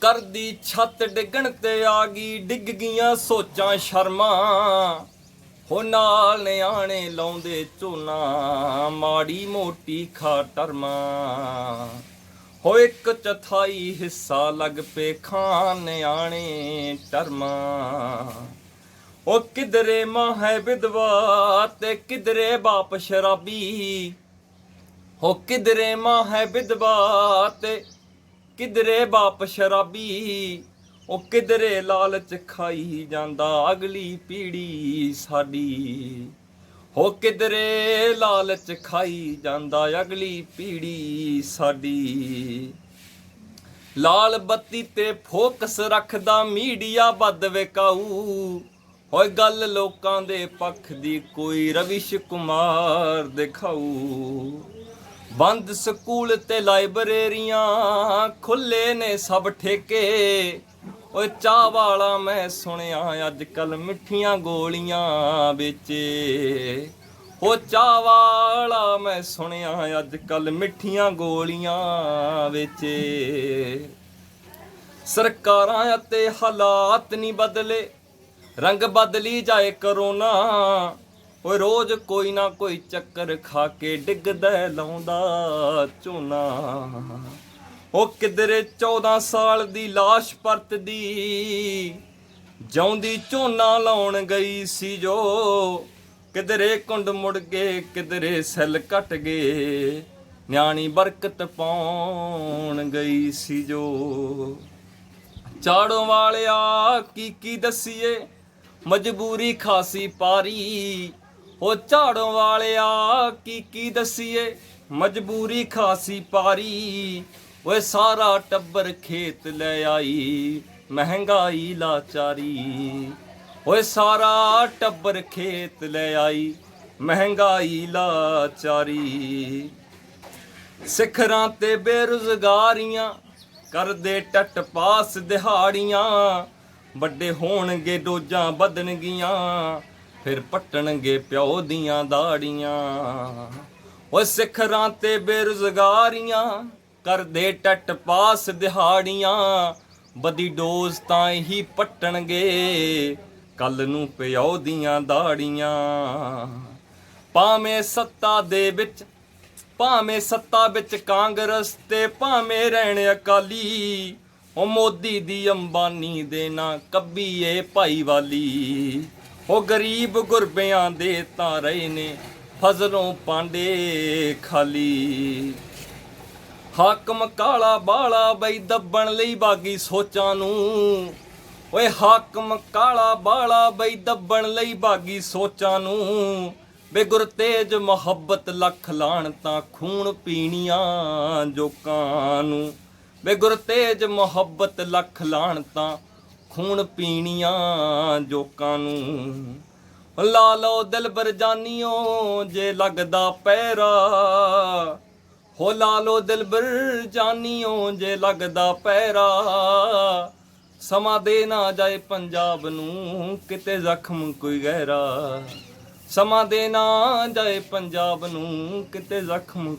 ਕਰਦੀ ਛੱਤ ਡਿੱਗਣ ਤੇ ਆ ਗਈ, ਡਿੱਗ ਗਈਆਂ ਸੋਚਾਂ ਸ਼ਰਮਾਂ। ਹੋ ਨਾਲ ਨਿਆਣੇ ਲਾਉਂਦੇ ਝੋਨਾ, ਮਾੜੀ ਮੋਟੀ ਖਾ ਟਰਮਾਂ। ਹੋ ਇੱਕ ਚਥਾਈ ਹਿੱਸਾ ਲੱਗ ਪੇ ਖਾਨ ਨਿਆਣੇ ਟਰਮਾਂ। ਉਹ ਕਿਧਰੇ ਮਾਂ ਹੈ ਵਿਧਵਾ ਤੇ ਕਿਧਰੇ ਬਾਪ ਸ਼ਰਾਬੀ। ਹੋ ਕਿਧਰੇ ਮਾਂ ਹੈ ਵਿਧਵਾ ਤੇ ਕਿਧਰੇ ਬਾਪ ਸ਼ਰਾਬੀ, ਉਹ ਕਿਧਰੇ ਲਾਲਚ ਖਾਈ ਜਾਂਦਾ ਅਗਲੀ ਪੀੜੀ ਸਾਡੀ। ਹੋ ਕਿਧਰੇ ਲਾਲਚ ਖਾਈ ਜਾਂਦਾ ਅਗਲੀ ਪੀੜੀ ਸਾਡੀ। ਲਾਲ ਬੱਤੀ ਤੇ ਫੋਕਸ ਰੱਖਦਾ ਮੀਡੀਆ ਵੱਧ ਵਿਕਾਊ। ਹੋਏ ਗੱਲ ਲੋਕਾਂ ਦੇ ਪੱਖ ਦੀ ਕੋਈ ਰਵਿਸ਼ ਕੁਮਾਰ ਦਿਖਾਊ। ਬੰਦ ਸਕੂਲ ਤੇ ਲਾਇਬ੍ਰੇਰੀਆਂ ਖੁੱਲੇ ਨੇ ਸਭ ਠੇਕੇ। ਓਏ ਚਾਹ ਵਾਲਾ ਮੈਂ ਸੁਣਿਆ ਅੱਜ ਕੱਲ ਮਿੱਠੀਆਂ ਗੋਲੀਆਂ ਵੇਚੇ। ਓ ਚਾਹ ਵਾਲਾ ਮੈਂ ਸੁਣਿਆ ਅੱਜ ਕੱਲ ਮਿੱਠੀਆਂ ਗੋਲੀਆਂ ਵੇਚੇ। ਸਰਕਾਰਾਂ ਅਤੇ ਹਾਲਾਤ ਨਹੀਂ ਬਦਲੇ, ਰੰਗ ਬਦਲੀ ਜਾਏ ਕਰੋਨਾ। ਓਏ ਰੋਜ਼ ਕੋਈ ਨਾ ਕੋਈ ਚੱਕਰ ਖਾ ਕੇ ਡਿੱਗਦਾ ਲਾਉਂਦਾ ਝੋਨਾ। ਉਹ ਕਿਧਰੇ 14 ਸਾਲ ਦੀ ਲਾਸ਼ ਪਰਤਦੀ, ਜਾਉਂਦੀ ਝੋਨਾ ਲਾਉਣ ਗਈ ਸੀ ਜੋ। ਕਿਧਰੇ ਕੁੰਡ ਮੁੜ ਗਏ ਕਿਧਰੇ ਸੈੱਲ ਕੱਟ ਗਏ। ਨਿਆਣੀ ਬਰਕਤ ਪਾਉਣ ਗਈ ਸੀ ਜੋ। ਚਾੜੋਂ ਵਾਲਿਆ ਕੀ ਕੀ ਦਸੀਏ? ਮਜਬੂਰੀ ਖਾਸੀ ਪਾਰੀ। ਉਹ ਝਾੜੋਂ ਵਾਲਿਆ, ਕੀ ਕੀ ਦਸੀਏ? ਮਜਬੂਰੀ ਖਾਸੀ ਪਾਰੀ, ਓਏ ਸਾਰਾ ਟੱਬਰ ਖੇਤ ਲੈ ਆਈ, ਮਹਿੰਗਾਈ ਲਾਚਾਰੀ। ਓਏ ਸਾਰਾ ਟੱਬਰ ਖੇਤ ਲੈ ਆਈ, ਮਹਿੰਗਾਈ ਲਾਚਾਰੀ। ਸਿਖਰਾਂ ਤੇ ਬੇਰੁਜ਼ਗਾਰੀਆਂ, ਕਰਦੇ ਟੱਟ ਪਾਸ ਦਿਹਾੜੀਆਂ, ਵੱਡੇ ਹੋਣਗੇ ਡੋਜਾਂ ਵਧਣਗੀਆਂ ਫਿਰ ਪੱਟਣਗੇ ਪਿਓ ਦੀਆਂ ਦਾੜੀਆਂ। ਓ ਸਿਖਰਾਂ ਤੇ ਬੇਰੁਜ਼ਗਾਰੀਆਂ, ਕਰਦੇ ਟੱਟ ਪਾਸ ਦਿਹਾੜੀਆਂ। ਬਦੀ ਡੋਜ਼ ਤਾਂ ਹੀ ਪੱਟਣਗੇ, ਕੱਲ ਨੂੰ ਪਿਓ ਦੀਆਂ ਦਾੜੀਆਂ। ਭਾਵੇਂ ਸੱਤਾ ਦੇ ਵਿੱਚ, ਭਾਵੇਂ ਸੱਤਾ ਵਿੱਚ ਕਾਂਗਰਸ ਤੇ ਭਾਵੇਂ ਰਹਿਣ ਅਕਾਲੀ, ਉਹ ਮੋਦੀ ਦੀ ਅੰਬਾਨੀ ਦੇ ਨਾ ਕੱਬੀਏ ਭਾਈਵਾਲੀ। ਉਹ ਗਰੀਬ ਗੁਰਬਿਆਂ ਦੇ ਤਾਂ ਰਹੇ ਨੇ, ਫਜ਼ਲੋਂ ਪਾਂਡੇ ਖਾਲੀ। ਹਾਕਮ ਕਾਲਾ ਬਾਲਾ ਬਈ ਦੱਬਣ ਲਈ ਬਾਗੀ ਸੋਚਾਂ ਨੂੰ। ਓਏ ਹਾਕਮ ਕਾਲਾ ਬਾਲਾ ਬਈ ਦੱਬਣ ਲਈ ਬਾਗੀ ਸੋਚਾਂ ਨੂੰ। ਬੇ ਗੁਰਤੇਜ ਮੁਹੱਬਤ ਲੱਖ ਲਾਣ ਤਾਂ ਖੂਨ ਪੀਣੀਆਂ ਜੋਕਾਂ ਨੂੰ। ਬੇ ਗੁਰਤੇਜ ਮੁਹੱਬਤ ਲੱਖ ਲਾਣ ਤਾਂ ਖੂਨ ਪੀਣੀਆਂ ਜੋਕਾਂ ਨੂੰ। ਲਾ ਲਓ ਦਿਲਬਰ ਜਾਨੀਓ ਜੇ ਲੱਗਦਾ ਪੈਰਾ। ਹੋ ਲਾ ਲਓ ਦਿਲਬਰ ਜਾਨੀਓ ਜੇ ਲੱਗਦਾ ਪੈਰਾ। ਸਮਾਂ ਦੇ ਨਾ ਜਾਏ ਪੰਜਾਬ ਨੂੰ, ਕਿਤੇ ਜ਼ਖਮ ਕੋਈ ਗਹਿਰਾ। ਸਮਾਂ ਦੇ ਨਾ ਜਾਏ ਪੰਜਾਬ ਨੂੰ, ਕਿਤੇ ਜ਼ਖਮ